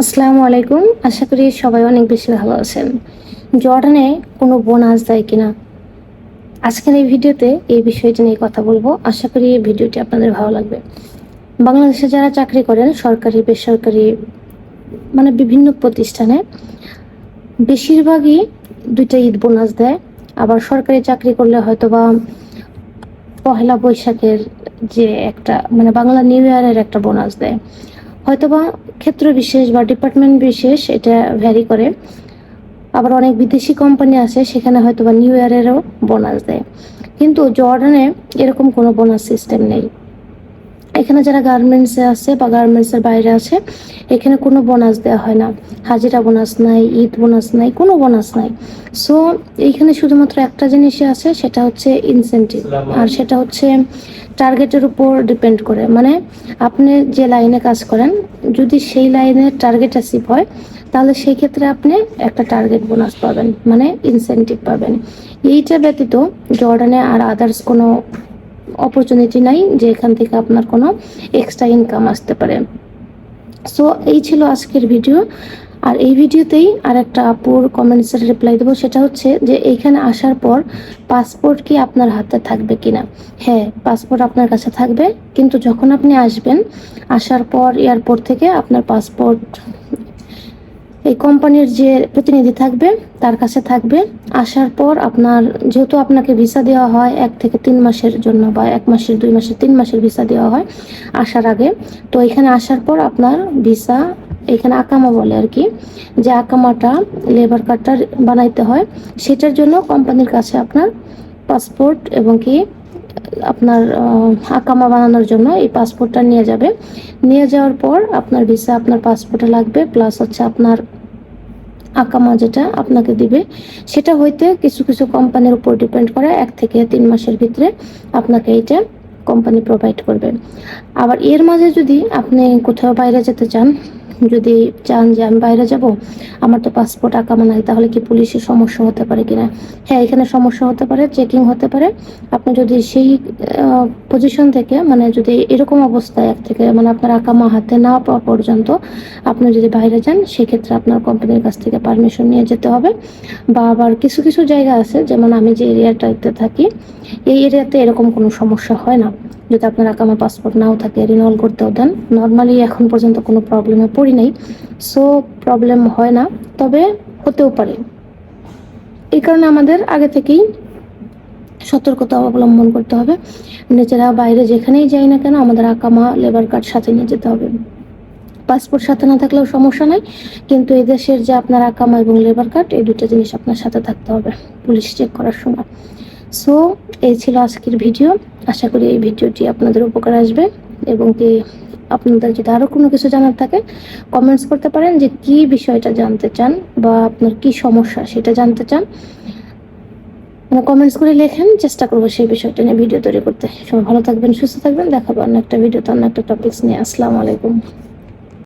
আসসালামু আলাইকুম। আশা করি সবাই অনেক বেশি ভালো আছেন। জর্ডানে কোনো বোনাস দেয় কিনা? আজকের এই ভিডিওতে এই বিষয়টি নিয়ে কথা বলব। আশা করি এই ভিডিওটি আপনাদের ভালো লাগবে। বাংলাদেশে যারা চাকরি করেন, সরকারি, বেসরকারি মানে বিভিন্ন প্রতিষ্ঠানে, বেশিরভাগই দুইটা ঈদ বোনাস দেয়। আবার সরকারি চাকরি করলে হয়তো বা পহেলা বৈশাখের যে একটা মানে বাংলা নিউ ইয়ারের একটা বোনাস দেয়। হয়তোবা ক্ষেত্র বিশেষ বা ডিপার্টমেন্ট বিশেষ, এটা ভ্যারি করে। আবার অনেক বিদেশি কোম্পানি আছে, সেখানে হয়তো বা নিউ ইয়ারেরও বোনাস দেয়। কিন্তু জর্ডানে এরকম কোনো বোনাস সিস্টেম নেই। এখানে যারা গার্মেন্টসে আছে বা গার্মেন্টসের বাইরে আছে, এখানে কোনো বোনাস দেওয়া হয় না। হাজিরা বোনাস নাই, ঈদ বোনাস নাই, কোনো বোনাস নাই। সো এইখানে শুধুমাত্র একটা জিনিসই আছে, সেটা হচ্ছে ইনসেন্টিভ আর সেটা হচ্ছে টার্গেটের উপর ডিপেন্ড করে। মানে আপনি যে লাইনে কাজ করেন, যদি সেই লাইনে টার্গেট অ্যাচিভ হয়, তাহলে সেই ক্ষেত্রে আপনি একটা টার্গেট বোনাস পাবেন মানে ইনসেন্টিভ পাবেন। এইটা ব্যতীত জর্ডানে আর আদার্স কোনো অপরচুনিটি নাই যে এখান থেকে আপনার কোনো এক্সট্রা ইনকাম আসতে পারে। সো এই ছিল আজকের ভিডিও আর এই ভিডিওতেই আর একটা আপুর কমেন্টসের রিপ্লাই দেবো। সেটা হচ্ছে যে, এইখানে আসার পর পাসপোর্ট কি আপনার হাতে থাকবে কিনা? হ্যাঁ পাসপোর্ট আপনার কাছে থাকবে। কিন্তু যখন আপনি আসবেন, আসার পর এয়ারপোর্ট থেকে আপনার পাসপোর্ট এই কোম্পানির যে প্রতিনিধি থাকবে, তার কাছে থাকবে। আসার পর আপনার, যেহেতু আপনাকে ভিসা দেওয়া হয় এক থেকে তিন মাসের জন্য বা এক মাসের, দুই মাসের, তিন মাসের ভিসা দেওয়া হয় আসার আগে। তো এখানে আসার পর আপনার ভিসা এখানে আকামা বলে আর কি, যে আকামাটা লেবার কার্ডটা বানাইতে হয়। সেটার জন্য কোম্পানির কাছে আপনার পাসপোর্ট এবং কি আপনার আকামা বানানোর জন্য এই পাসপোর্টটা নিয়ে যাবে। নিয়ে যাওয়ার পর আপনার ভিসা আপনার পাসপোর্টে লাগবে প্লাস হচ্ছে আপনার আকামা যেটা আপনাকে দিবে, সেটা হইতে কিছু কিছু কোম্পানির উপর ডিপেন্ড করে এক থেকে তিন মাসের ভিতরে আপনাকে এইটা কোম্পানি প্রোভাইড করবে। আবার এর মাঝে যদি আপনি কোথাও বাইরে যেতে চান, যদি চান যে আমি বাইরে যাব, আমার তো পাসপোর্ট আকামা নাই, তাহলে কি পুলিশের সমস্যা হতে পারে কিনা? হ্যাঁ এখানে সমস্যা হতে পারে চেকিং হতে পারে। আপনি যদি সেই পজিশন থেকে মানে যদি এরকম অবস্থায় এক থেকে মানে আপনার আকামা হাতে না পাওয়া পর্যন্ত আপনি যদি বাইরে যান, সেক্ষেত্রে আপনার কোম্পানির কাছ থেকে পারমিশন নিয়ে যেতে হবে। বা আবার কিছু কিছু জায়গা আছে, যেমন আমি যে এরিয়াটাতে থাকি, এই এরিয়াতে এরকম কোনো সমস্যা হয় না। যদি আপনার আকামা পাসপোর্ট নাও থাকে রিনল করতেও দেন। নর্মালি এখন পর্যন্ত কোনো প্রবলেমে পড়ি নাই। সো প্রবলেম হয় না, তবে হতেও পারে। এই কারণে আমাদের আগে থেকেই সতর্কতা অবলম্বন করতে হবে। নিজেরা বাইরে যেখানেই যাই না কেন আমাদের আকামা লেবার কার্ড সাথে নিয়ে যেতে হবে। পাসপোর্ট সাথে না থাকলেও সমস্যা নাই, কিন্তু এই দেশের যে আপনার আকামা এবং লেবার কার্ড এই দুটো জিনিস আপনার সাথে থাকতে হবে। পুলিশ চেক করার সময়। সো এই ছিল আজকের ভিডিও আশা করি এই ভিডিওটি আপনাদের উপকার আসবে এবং কি আপনাদের যদি আরও কোনো কিছু জানার থাকে কমেন্টস করতে পারেন যে কি বিষয়টা জানতে চান বা আপনার কি সমস্যা সেটা জানতে চান। মানে কমেন্টস করে লেখেন, চেষ্টা করব সেই বিষয়টা নিয়ে ভিডিও তৈরি করতে। সবাই ভালো থাকবেন, সুস্থ থাকবেন। দেখাবো অন্য একটা ভিডিও ভিডিওতে অন্য একটা টপিকস নিয়ে। আসসালামু আলাইকুম।